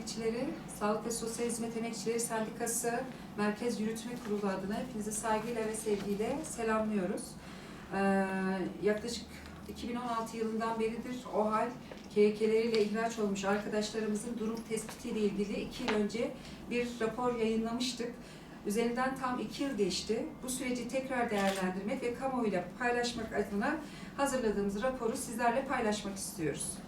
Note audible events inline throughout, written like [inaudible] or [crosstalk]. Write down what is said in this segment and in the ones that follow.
Emekçileri, Sağlık ve Sosyal Hizmet Emekçileri Sendikası Merkez Yürütme Kurulu adına hepinizi saygıyla ve sevgiyle selamlıyoruz. Ee, yaklaşık 2016 yılından beridir OHAL KYK'leriyle ihraç olmuş arkadaşlarımızın durum tespitiyle ilgili iki yıl önce bir rapor yayınlamıştık. Üzerinden tam iki yıl geçti. Bu süreci tekrar değerlendirmek ve kamuoyuyla paylaşmak adına hazırladığımız raporu sizlerle paylaşmak istiyoruz.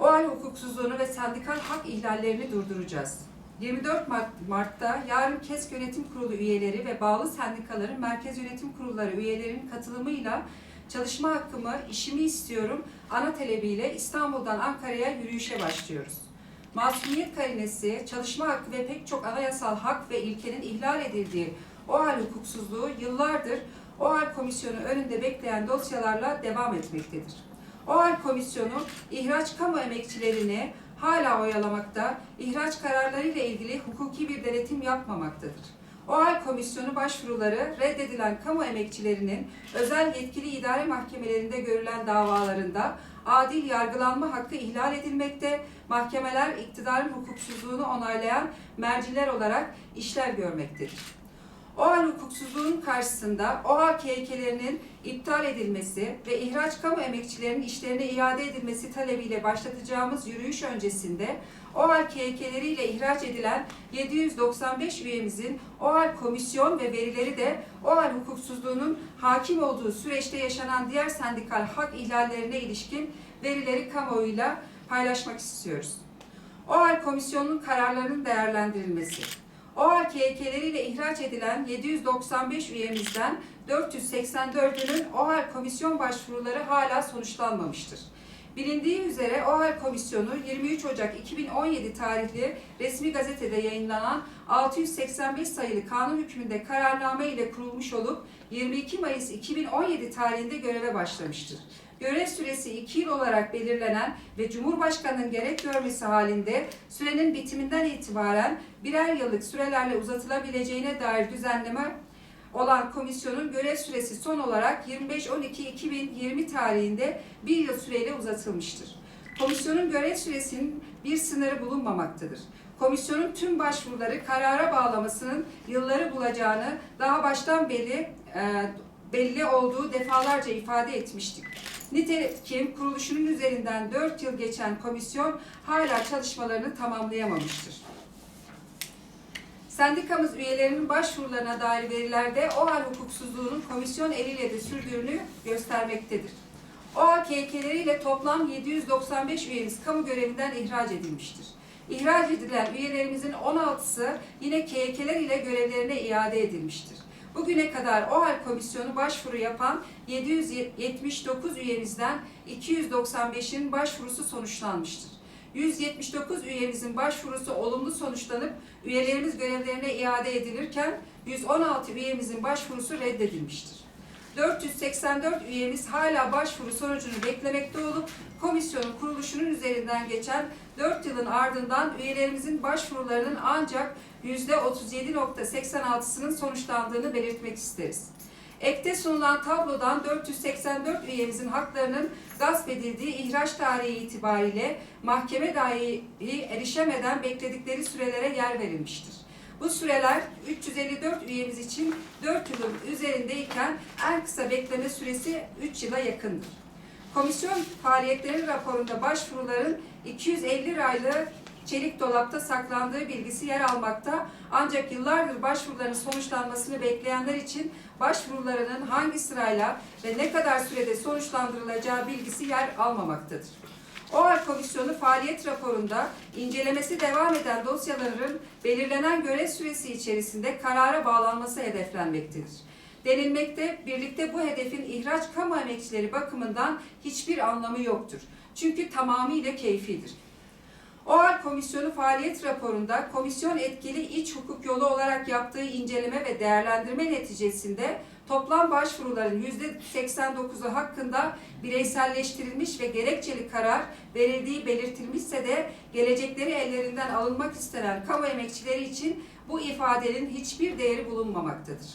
O hal hukuksuzluğunu ve sendikal hak ihlallerini durduracağız. 24 Mart, Mart'ta yarın KESK Yönetim Kurulu üyeleri ve bağlı sendikaların Merkez Yönetim Kurulları üyelerinin katılımıyla çalışma hakkımı, işimi istiyorum ana talebiyle İstanbul'dan Ankara'ya yürüyüşe başlıyoruz. Masumiyet karinesi, çalışma hakkı ve pek çok anayasal hak ve ilkenin ihlal edildiği o hal hukuksuzluğu yıllardır o hal komisyonu önünde bekleyen dosyalarla devam etmektedir. OHAL Komisyonu ihraç kamu emekçilerini hala oyalamakta, ihraç kararları ile ilgili hukuki bir denetim yapmamaktadır. OHAL Komisyonu başvuruları reddedilen kamu emekçilerinin özel yetkili idare mahkemelerinde görülen davalarında adil yargılanma hakkı ihlal edilmekte, mahkemeler iktidarın hukuksuzluğunu onaylayan merciler olarak işlev görmektedir. OHAL hukuksuzluğunun karşısında OHAL KYK'lerinin iptal edilmesi ve ihraç kamu emekçilerinin işlerine iade edilmesi talebiyle başlatacağımız yürüyüş öncesinde OHAL KYK'leriyle ihraç edilen 795 üyemizin OHAL komisyon ve verileri de OHAL hukuksuzluğunun hakim olduğu süreçte yaşanan diğer sendikal hak ihlallerine ilişkin verileri kamuoyuyla paylaşmak istiyoruz. OHAL komisyonunun kararlarının değerlendirilmesi, OHAL KYK'leriyle ihraç edilen 795 üyemizden 484'ünün OHAL komisyon başvuruları hala sonuçlanmamıştır. Bilindiği üzere OHAL komisyonu 23 Ocak 2017 tarihli resmi gazetede yayınlanan 685 sayılı kanun hükmünde kararname ile kurulmuş olup 22 Mayıs 2017 tarihinde göreve başlamıştır. Görev süresi 2 yıl olarak belirlenen ve Cumhurbaşkanı'nın gerek görmesi halinde sürenin bitiminden itibaren birer yıllık sürelerle uzatılabileceğine dair düzenleme olan komisyonun görev süresi son olarak 25-12-2020 tarihinde bir yıl süreyle uzatılmıştır. Komisyonun görev süresinin bir sınırı bulunmamaktadır. Komisyonun tüm başvuruları karara bağlamasının yılları bulacağını daha baştan belli e, belli olduğu defalarca ifade etmiştik. Nitekim kuruluşunun üzerinden 4 yıl geçen komisyon hala çalışmalarını tamamlayamamıştır. Sendikamız üyelerinin başvurularına dair verilerde OHAL hukuksuzluğunun komisyon eliyle de sürdüğünü göstermektedir. OHAL KYK'leriyle toplam 795 üyemiz kamu görevinden ihraç edilmiştir. İhraç edilen üyelerimizin 16'sı yine KYK'ler ile görevlerine iade edilmiştir. Bugüne kadar OHAL komisyonu başvuru yapan 779 üyemizden 295'in başvurusu sonuçlanmıştır. 179 üyemizin başvurusu olumlu sonuçlanıp üyelerimiz görevlerine iade edilirken 116 üyemizin başvurusu reddedilmiştir. 484 üyemiz hala başvuru sonucunu beklemekte olup komisyonun kuruluşunun üzerinden geçen 4 yılın ardından üyelerimizin başvurularının ancak %37.86'sının sonuçlandığını belirtmek isteriz. Ekte sunulan tablodan 484 üyemizin haklarının gasp edildiği ihraç tarihi itibariyle mahkeme dahi erişemeden bekledikleri sürelere yer verilmiştir. Bu süreler 354 üyemiz için 4 yılın üzerindeyken en kısa bekleme süresi 3 yıla yakındır. Komisyon faaliyetleri raporunda başvuruların 250 raylı çelik dolapta saklandığı bilgisi yer almakta ancak yıllardır başvuruların sonuçlanmasını bekleyenler için başvurularının hangi sırayla ve ne kadar sürede sonuçlandırılacağı bilgisi yer almamaktadır. OHAL Komisyonu faaliyet raporunda incelemesi devam eden dosyaların belirlenen görev süresi içerisinde karara bağlanması hedeflenmektedir. Denilmekte birlikte bu hedefin ihraç kamu emekçileri bakımından hiçbir anlamı yoktur. Çünkü tamamıyla keyfidir. OHAL Komisyonu faaliyet raporunda komisyon etkili iç hukuk yolu olarak yaptığı inceleme ve değerlendirme neticesinde toplam başvuruların %89'u hakkında bireyselleştirilmiş ve gerekçeli karar verildiği belirtilmişse de gelecekleri ellerinden alınmak istenen kamu emekçileri için bu ifadenin hiçbir değeri bulunmamaktadır.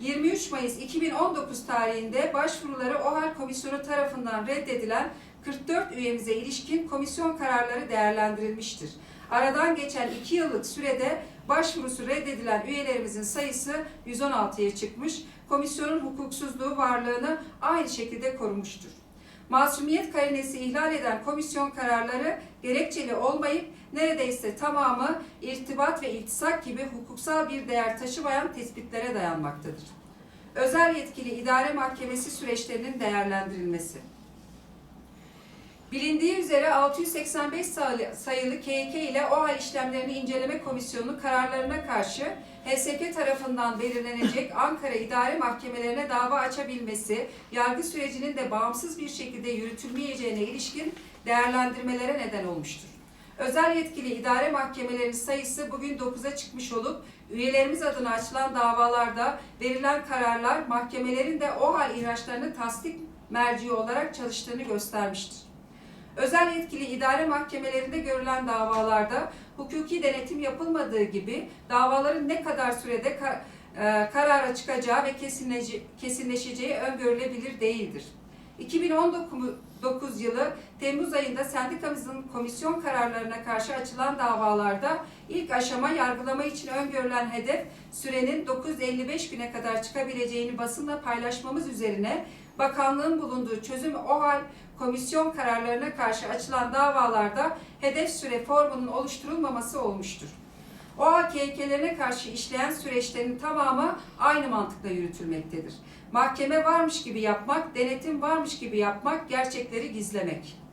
23 Mayıs 2019 tarihinde başvuruları OHAL Komisyonu tarafından reddedilen 44 üyemize ilişkin komisyon kararları değerlendirilmiştir. aradan geçen 2 yıllık sürede başvurusu reddedilen üyelerimizin sayısı 116'ya çıkmış. Komisyonun hukuksuzluğu varlığını aynı şekilde korumuştur. Masumiyet karinesi ihlal eden komisyon kararları gerekçeli olmayıp neredeyse tamamı irtibat ve iltisak gibi hukuksal bir değer taşımayan tespitlere dayanmaktadır. Özel yetkili idare mahkemesi süreçlerinin değerlendirilmesi. Bilindiği üzere 685 sayılı- KK ile OHAL işlemlerini inceleme komisyonu kararlarına karşı HSK tarafından belirlenecek [laughs] Ankara İdare Mahkemelerine dava açabilmesi, yargı sürecinin de bağımsız bir şekilde yürütülmeyeceğine ilişkin değerlendirmelere neden olmuştur. Özel yetkili idare mahkemelerinin sayısı bugün 9'a çıkmış olup üyelerimiz adına açılan davalarda verilen kararlar mahkemelerin de OHAL ihraçlarını tasdik merci olarak çalıştığını göstermiştir. Özel yetkili idare mahkemelerinde görülen davalarda hukuki denetim yapılmadığı gibi davaların ne kadar sürede ka- e, karara çıkacağı ve kesinleşe- kesinleşeceği öngörülebilir değildir. 2019 yılı Temmuz ayında sendikamızın komisyon kararlarına karşı açılan davalarda ilk aşama yargılama için öngörülen hedef sürenin 955 güne kadar çıkabileceğini basınla paylaşmamız üzerine bakanlığın bulunduğu çözüm OHAL komisyon kararlarına karşı açılan davalarda hedef süre formunun oluşturulmaması olmuştur. OHA KK'lerine karşı işleyen süreçlerin tamamı aynı mantıkla yürütülmektedir. Mahkeme varmış gibi yapmak, denetim varmış gibi yapmak, gerçekleri gizlemek.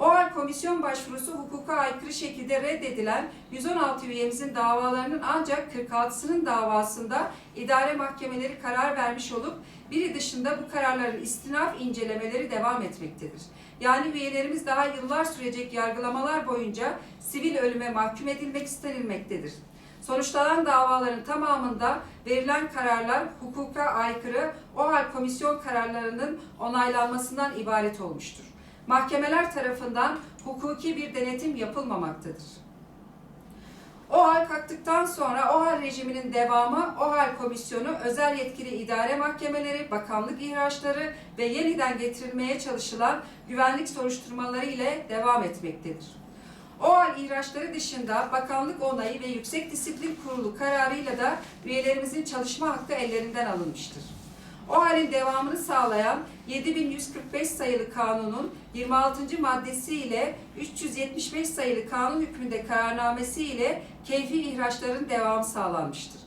OHAL komisyon başvurusu hukuka aykırı şekilde reddedilen 116 üyemizin davalarının ancak 46'sının davasında idare mahkemeleri karar vermiş olup biri dışında bu kararların istinaf incelemeleri devam etmektedir. Yani üyelerimiz daha yıllar sürecek yargılamalar boyunca sivil ölüme mahkum edilmek istenilmektedir. Sonuçlanan davaların tamamında verilen kararlar hukuka aykırı OHAL komisyon kararlarının onaylanmasından ibaret olmuştur. Mahkemeler tarafından hukuki bir denetim yapılmamaktadır. OHAL kalktıktan sonra OHAL rejiminin devamı OHAL komisyonu özel yetkili idare mahkemeleri, bakanlık ihraçları ve yeniden getirilmeye çalışılan güvenlik soruşturmaları ile devam etmektedir. OHAL ihraçları dışında bakanlık onayı ve Yüksek Disiplin Kurulu kararıyla da üyelerimizin çalışma hakkı ellerinden alınmıştır. OHAL'in devamını sağlayan 7145 sayılı kanunun 26. maddesi ile 375 sayılı kanun hükmünde kararnamesi ile keyfi ihraçların devamı sağlanmıştır.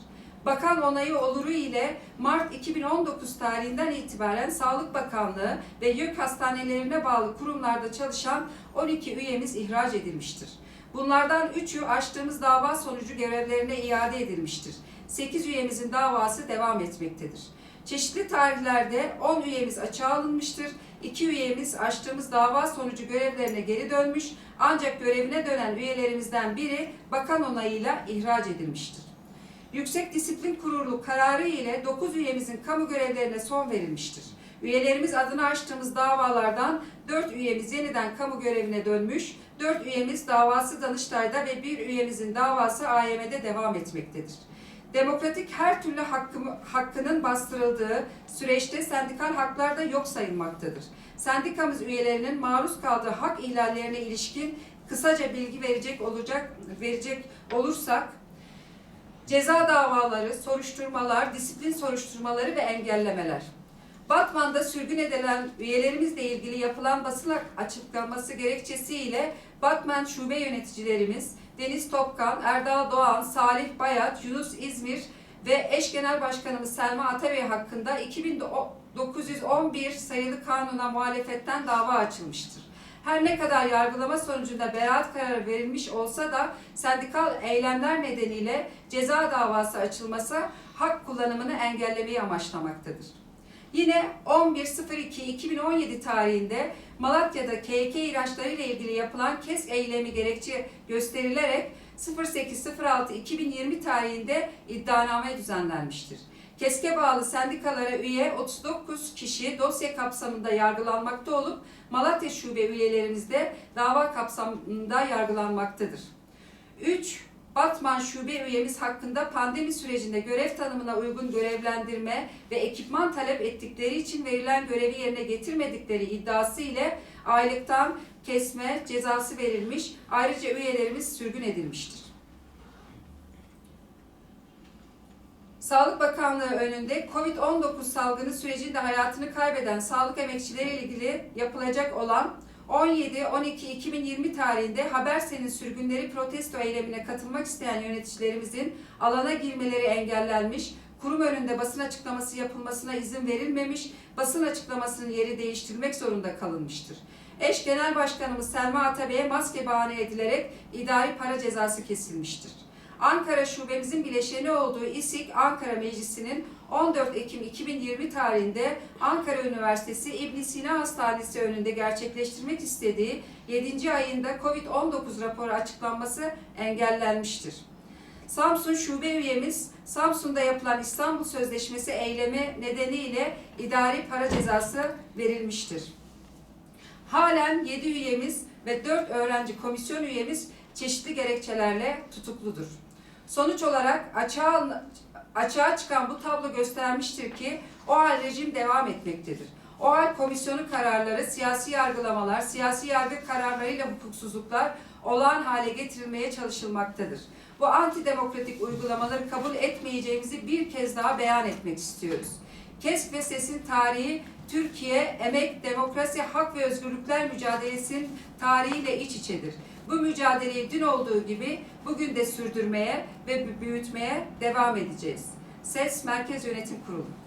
Bakan onayı oluru ile Mart 2019 tarihinden itibaren Sağlık Bakanlığı ve YÖK hastanelerine bağlı kurumlarda çalışan 12 üyemiz ihraç edilmiştir. Bunlardan 3'ü açtığımız dava sonucu görevlerine iade edilmiştir. 8 üyemizin davası devam etmektedir. Çeşitli tarihlerde 10 üyemiz açığa alınmıştır. 2 üyemiz açtığımız dava sonucu görevlerine geri dönmüş ancak görevine dönen üyelerimizden biri bakan onayıyla ihraç edilmiştir. Yüksek Disiplin Kurulu kararı ile 9 üyemizin kamu görevlerine son verilmiştir. Üyelerimiz adına açtığımız davalardan 4 üyemiz yeniden kamu görevine dönmüş, 4 üyemiz davası Danıştay'da ve bir üyemizin davası AYM'de devam etmektedir. Demokratik her türlü hakkı, hakkının bastırıldığı süreçte sendikal haklar da yok sayılmaktadır. Sendikamız üyelerinin maruz kaldığı hak ihlallerine ilişkin kısaca bilgi verecek olacak verecek olursak ceza davaları, soruşturmalar, disiplin soruşturmaları ve engellemeler. Batman'da sürgün edilen üyelerimizle ilgili yapılan basın açıklaması gerekçesiyle Batman şube yöneticilerimiz Deniz Topkan, Erdal Doğan, Salih Bayat, Yunus İzmir ve eş genel başkanımız Selma Atabey hakkında 2911 sayılı kanuna muhalefetten dava açılmıştır. Her ne kadar yargılama sonucunda beraat kararı verilmiş olsa da sendikal eylemler nedeniyle ceza davası açılması hak kullanımını engellemeyi amaçlamaktadır. Yine 11.02.2017 tarihinde Malatya'da KK ilaçları ile ilgili yapılan KESK eylemi gerekçe gösterilerek 08.06.2020 tarihinde iddianame düzenlenmiştir. KESK'e bağlı sendikalara üye 39 kişi dosya kapsamında yargılanmakta olup Malatya Şube üyelerimiz de dava kapsamında yargılanmaktadır. 3. Batman Şube üyemiz hakkında pandemi sürecinde görev tanımına uygun görevlendirme ve ekipman talep ettikleri için verilen görevi yerine getirmedikleri iddiası ile aylıktan kesme cezası verilmiş. Ayrıca üyelerimiz sürgün edilmiştir. Sağlık Bakanlığı önünde COVID-19 salgını sürecinde hayatını kaybeden sağlık emekçileriyle ilgili yapılacak olan 17-12-2020 tarihinde Habersen'in sürgünleri protesto eylemine katılmak isteyen yöneticilerimizin alana girmeleri engellenmiş, kurum önünde basın açıklaması yapılmasına izin verilmemiş, basın açıklamasının yeri değiştirmek zorunda kalınmıştır. Eş Genel Başkanımız Selma Atabey'e maske bahane edilerek idari para cezası kesilmiştir. Ankara Şubemizin bileşeni olduğu İSİK Ankara Meclisi'nin 14 Ekim 2020 tarihinde Ankara Üniversitesi İbn Sina Hastanesi önünde gerçekleştirmek istediği 7. ayında COVID-19 raporu açıklanması engellenmiştir. Samsun Şube üyemiz Samsun'da yapılan İstanbul Sözleşmesi eylemi nedeniyle idari para cezası verilmiştir. Halen 7 üyemiz ve 4 öğrenci komisyon üyemiz çeşitli gerekçelerle tutukludur. Sonuç olarak açığa, açığa çıkan bu tablo göstermiştir ki o hal rejim devam etmektedir. O hal komisyonu kararları, siyasi yargılamalar, siyasi yargı kararlarıyla hukuksuzluklar olağan hale getirilmeye çalışılmaktadır. Bu antidemokratik uygulamaları kabul etmeyeceğimizi bir kez daha beyan etmek istiyoruz. KESK ve SES'in tarihi Türkiye emek, demokrasi, hak ve özgürlükler mücadelesinin tarihiyle iç içedir. Bu mücadeleyi dün olduğu gibi bugün de sürdürmeye ve büyütmeye devam edeceğiz. SES Merkez Yönetim Kurulu.